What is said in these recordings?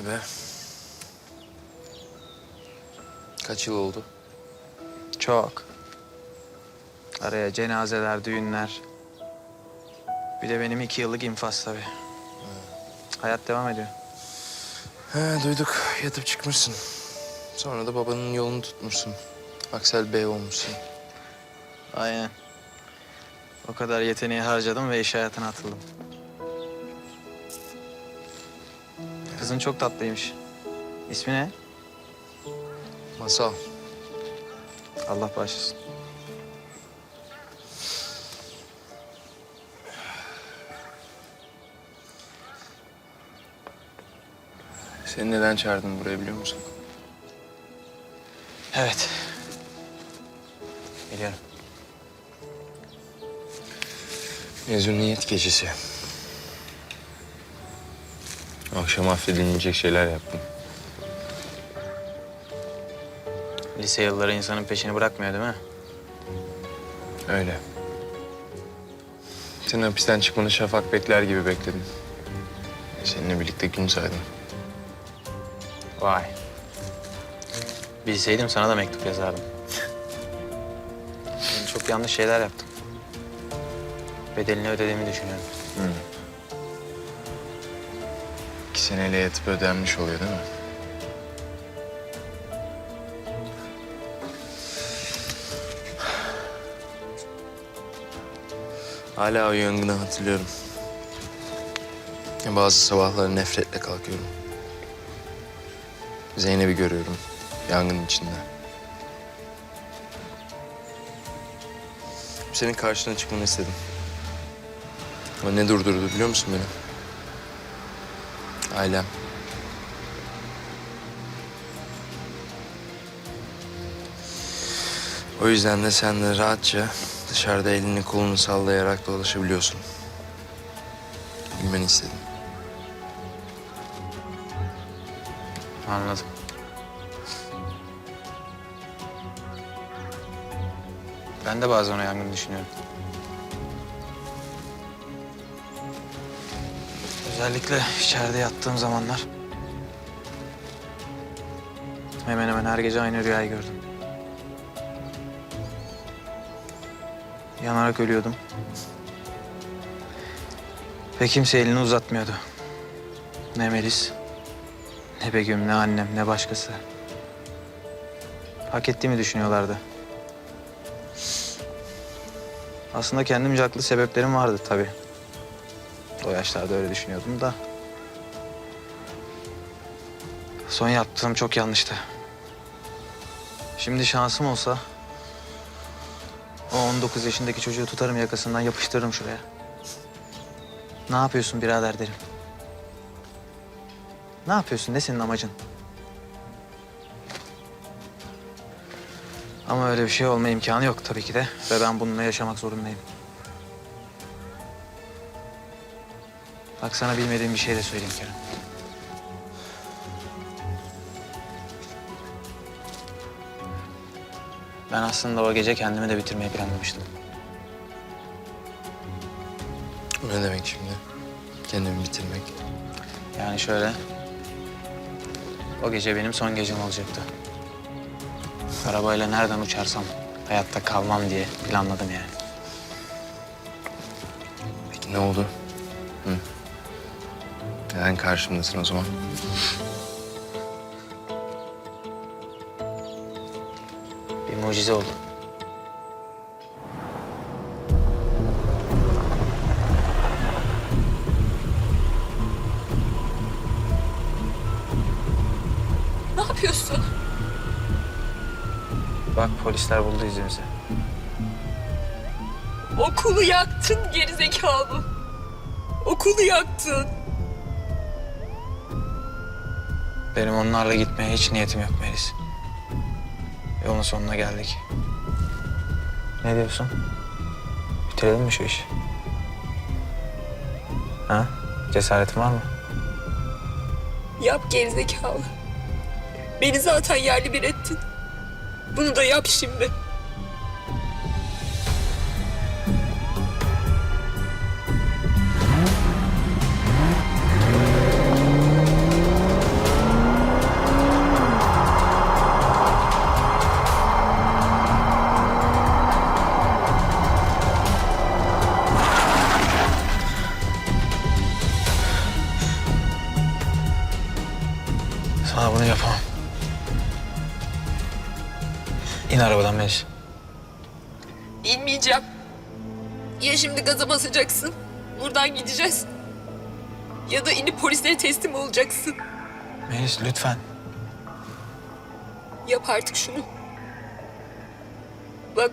Vay be. Kaç yıl oldu? Çok. Araya cenazeler, düğünler. Bir de benim iki yıllık infaz tabii. Hayat devam ediyor. He duyduk. Yatıp çıkmışsın. Sonra da babanın yolunu tutmuşsun. Aksel Bey olmuşsun. Aynen. O kadar yeteneği harcadım ve iş hayatına atıldım. Kızın çok tatlıymış. İsmi ne? Masal. Allah bağışlasın. Seni neden çağırdım buraya biliyor musun? Evet. Biliyorum. Mezuniyet gecesi. Akşam affedilmeyecek şeyler yaptım. Lise yılları insanın peşini bırakmıyor değil mi? Öyle. Senin hapisten çıkmanı şafak bekler gibi bekledim. Seninle birlikte gün saydım. Vay. Bilseydim sana da mektup yazardım. Ben çok yanlış şeyler yaptım. Bedelini ödediğimi düşünüyorum. İki seneyle yatıp ödenmiş oluyor değil mi? Hala o yangını hatırlıyorum. Bazı sabahları nefretle kalkıyorum. Zeynep'i görüyorum yangının içinde. Senin karşına çıkmanı istedim. Ama ne durdurdu biliyor musun beni? Ailem. O yüzden de sen de rahatça dışarıda elini kolunu sallayarak dolaşabiliyorsun. Bilmeni istedim. Anladım. Ben de bazen o yangını düşünüyorum. Özellikle içeride yattığım zamanlar. Hemen hemen her gece aynı rüyayı gördüm. Yanarak ölüyordum. Ve kimse elini uzatmıyordu. Ne Melis, ne Begüm, ne annem, ne başkası. Hak ettiğimi düşünüyorlardı. Aslında kendimce haklı sebeplerim vardı tabii. O yaşlarda öyle düşünüyordum da. Son yaptığım çok yanlıştı. Şimdi şansım olsa... ...o 19 yaşındaki çocuğu tutarım yakasından yapıştırırım şuraya. Ne yapıyorsun birader derim. Ne yapıyorsun? Ne senin amacın? Ama öyle bir şey olma imkanı yok tabii ki de. Ve ben bununla yaşamak zorundayım. Bak sana bilmediğim bir şey de söyleyeyim Kerem. Ben aslında o gece kendimi de bitirmeyi planlamıştım. O ne demek şimdi? Kendimi bitirmek. Yani şöyle... O gece benim son gecem olacaktı. Arabayla nereden uçarsam hayatta kalmam diye planladım yani. Peki ne oldu? Neden karşımdasın o zaman? Bir mucize oldu. Ne yapıyorsun? Bak polisler buldu izimizi. Okulu yaktın gerizekalı. Okulu yaktın. Benim onlarla gitmeye hiç niyetim yok Melis. Yolun sonuna geldik. Ne diyorsun? Bitirelim mi şu işi? Ha? Cesaretin var mı? Yap gerizekalı. Beni zaten yerli bir ettin. Bunu da yap şimdi. Arabadan Melis. İnmeyeceğim. Ya şimdi gaza basacaksın. Buradan gideceğiz. Ya da inip polislere teslim olacaksın. Melis lütfen. Yap artık şunu. Bak.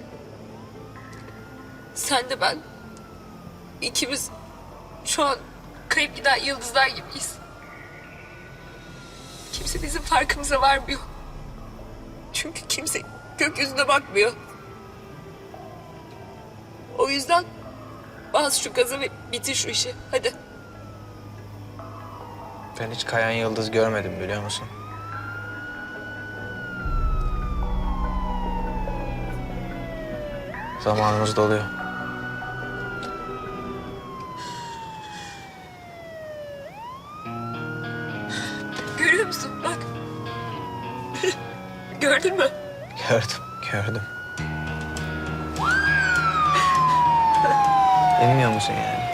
Sen de ben. ikimiz şu an kayıp giden yıldızlar gibiyiz. Kimse bizim farkımıza varmıyor. Çünkü kimse gökyüzüne bakmıyor. O yüzden bas şu gazı ve bitir şu işi. Hadi. Ben hiç kayan yıldız görmedim biliyor musun? Zamanımız doluyor. Gördüm, gördüm. İnmiyor musun yani?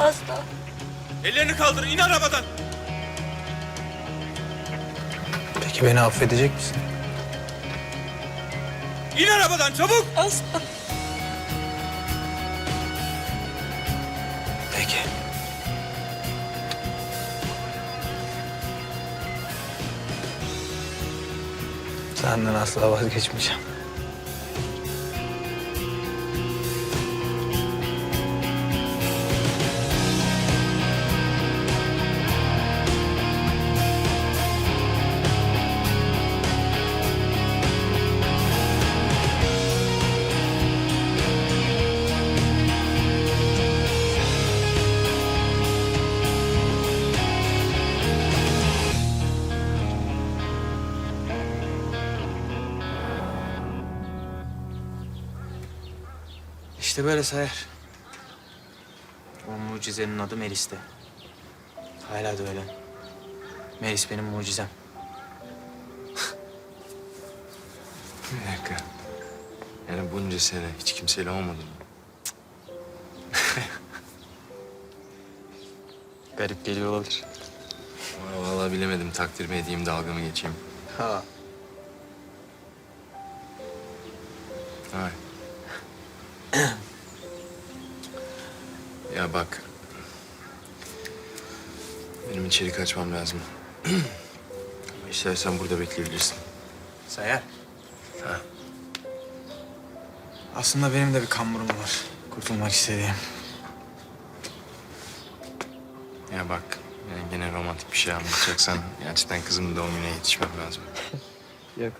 Asla. Ellerini kaldır, in arabadan. Peki beni affedecek misin? İn arabadan çabuk. Asla. Senden asla vazgeçmeyeceğim. İşte böyle sayar. O mucizenin adı Melis'ti. Hala da öyle. Melis benim mucizem. Bir dakika. Yani bunca sene hiç kimseyle olmadın mı? Garip geliyor olabilir. Vallahi bilemedim takdir mi edeyim dalga mı geçeyim. Ha. Hay. ya bak. Benim içeri kaçmam lazım. İstersen burada bekleyebilirsin. Sayar. Ha. Aslında benim de bir kamburum var. Kurtulmak istediğim. Ya bak, yani gene romantik bir şey anlatacaksan gerçekten kızımın doğum gününe yetişmem lazım. Yok.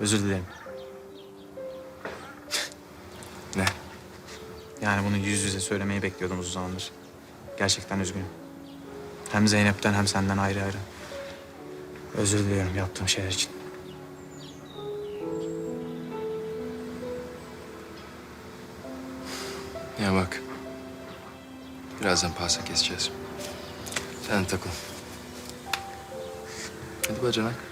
Özür dilerim. Yani bunu yüz yüze söylemeyi bekliyordum uzun zamandır. Gerçekten üzgünüm. Hem Zeynep'ten hem senden ayrı ayrı. Özür diliyorum yaptığım şeyler için. Ya bak. Birazdan pasta keseceğiz. Sen takıl. Hadi bacanak.